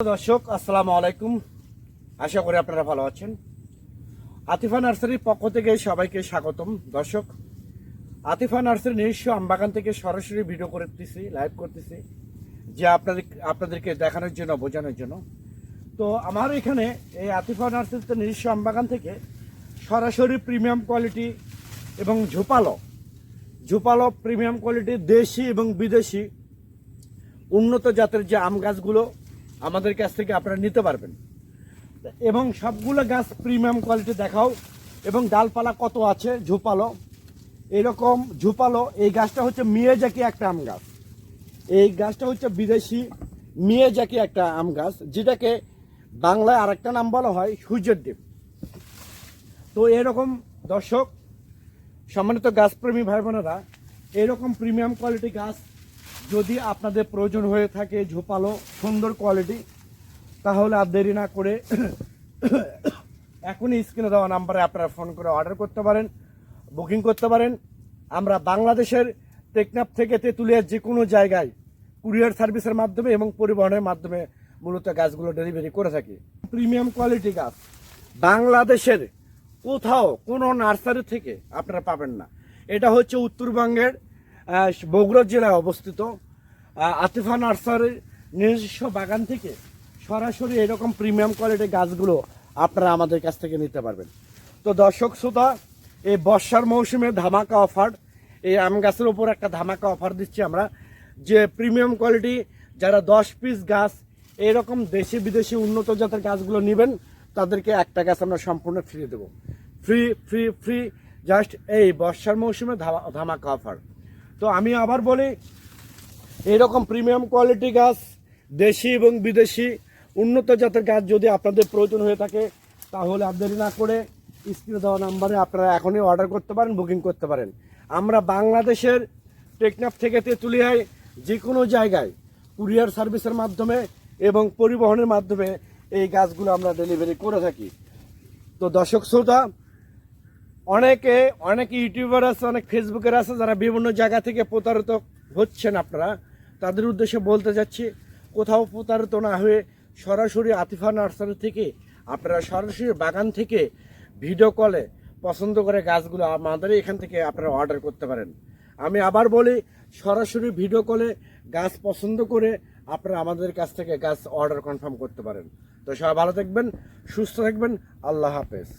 দর্শক, আসসালামু আলাইকুম। আশা করি আপনারা ভালো আছেন। আতিফা নার্সারির পক্ষ থেকে সবাইকে স্বাগতম। দর্শক, আতিফা নার্সারি নিজস্ব আমবাগান থেকে সরাসরি ভিডিও করতেছি, লাইভ করতেছি, যে আপনাদের, আপনাদেরকে দেখানোর জন্য, বোঝানোর জন্য। তো আমার এখানে এই আতিফা নার্সারিতে নিজস্ব আমবাগান থেকে সরাসরি প্রিমিয়াম কোয়ালিটি এবং ঝোপালো ঝোপালো প্রিমিয়াম কোয়ালিটি দেশি এবং বিদেশি উন্নত জাতের যে আম গাছগুলো আমাদের কাছ থেকে আপনারা নিতে পারবেন। এবং সবগুলো গাছ প্রিমিয়াম কোয়ালিটি দেখাও। এবং ডালপালা কত আছে? ঝোপালো। এরকম ঝোপালো, এই গাছটা হচ্ছে মিয়াজাকি একটা আম গাছ। এই গাছটা হচ্ছে বিদেশি মিয়াজাকি একটা আম গাছ, যেটাকে বাংলায় আরেকটা নাম বলা হয় সূর্যের দ্বীপ। তো এরকম দর্শক, সম্মানিত গাছপ্রেমী ভাই বোনেরা এরকম প্রিমিয়াম কোয়ালিটি গাছ যদি আপনাদের প্রয়োজন হয়ে থাকে ঝোপালো, সুন্দর কোয়ালিটি তাহলে আর দেরি না করে এখনই স্ক্রিনে দেওয়া নাম্বারে আপনারা ফোন করে অর্ডার করতে পারেন বুকিং করতে পারেন। আমরা বাংলাদেশের টেকনাফ থেকে তেঁতুলিয়ার যে কোনো জায়গায় কুরিয়ার সার্ভিসের মাধ্যমে এবং পরিবহনের মাধ্যমে মূলত গাছগুলো ডেলিভারি করে থাকি। প্রিমিয়াম কোয়ালিটি গাছ। বাংলাদেশের কোথাও কোনো নার্সারি থেকে আপনারা পাবেন না। এটা হচ্ছে উত্তরবঙ্গের বগুড়া জেলায় অবস্থিত আতিফা নার্সারির নিজস্ব বাগান থেকে সরাসরি এরকম প্রিমিয়াম কোয়ালিটির গাছগুলো আপনারা আমাদের কাছ থেকে নিতে পারবেন। তো দর্শক শ্রোতা, এই বর্ষার মৌসুমে ধামাকা অফার এই আম গাছের উপর একটা ধামাকা অফার দিচ্ছি আমরা। যে প্রিমিয়াম কোয়ালিটি যারা দশ পিস গাছ, এরকম দেশি বিদেশি উন্নত জাতের গাছগুলো নেবেন, তাদেরকে একটা গাছ আমরা সম্পূর্ণ ফ্রি দেবো। ফ্রি ফ্রি ফ্রি জাস্ট এই বর্ষার মৌসুমে ধামা- ধামাকা অফার তো আমি আবার বলি, এরকম প্রিমিয়াম কোয়ালিটি গাছ দেশি এবং বিদেশি, উন্নত জাতের গাছ যদি আপনাদের প্রয়োজন হয়ে থাকে, তাহলে দেরি না করে স্ক্রিনে দেওয়া নাম্বারে আপনারা এখনই অর্ডার করতে পারেন বুকিং করতে পারেন। আমরা বাংলাদেশের টেকনাফ থেকে তেঁতুলিয়ায় যে কোনো জায়গায় কুরিয়ার সার্ভিসের মাধ্যমে এবং পরিবহনের মাধ্যমে এই গাছগুলো আমরা ডেলিভারি করে থাকি। তো দর্শক শ্রোতা অনেকে, অনেক ইউটিউবার আছে, অনেক ফেসবুকের আছে, যারা বিভিন্ন জায়গা থেকে প্রতারিত হচ্ছেন আপনারা। তাদের উদ্দেশ্যে বলতে যাচ্ছি কোথাও প্রতারিত না হয়ে সরাসরি আতিফা নার্সারি থেকে, আপনারা সরাসরি বাগান থেকে ভিডিও কলে পছন্দ করে গাছগুলো আমাদের এখান থেকে আপনারা অর্ডার করতে পারেন। আমি আবার বলি, সরাসরি ভিডিও কলে গাছ পছন্দ করে আপনারা আমাদের কাছ থেকে গাছ অর্ডার কনফার্ম করতে পারেন। তো সবাই ভালো থাকবেন, সুস্থ থাকবেন, আল্লাহ হাফেজ।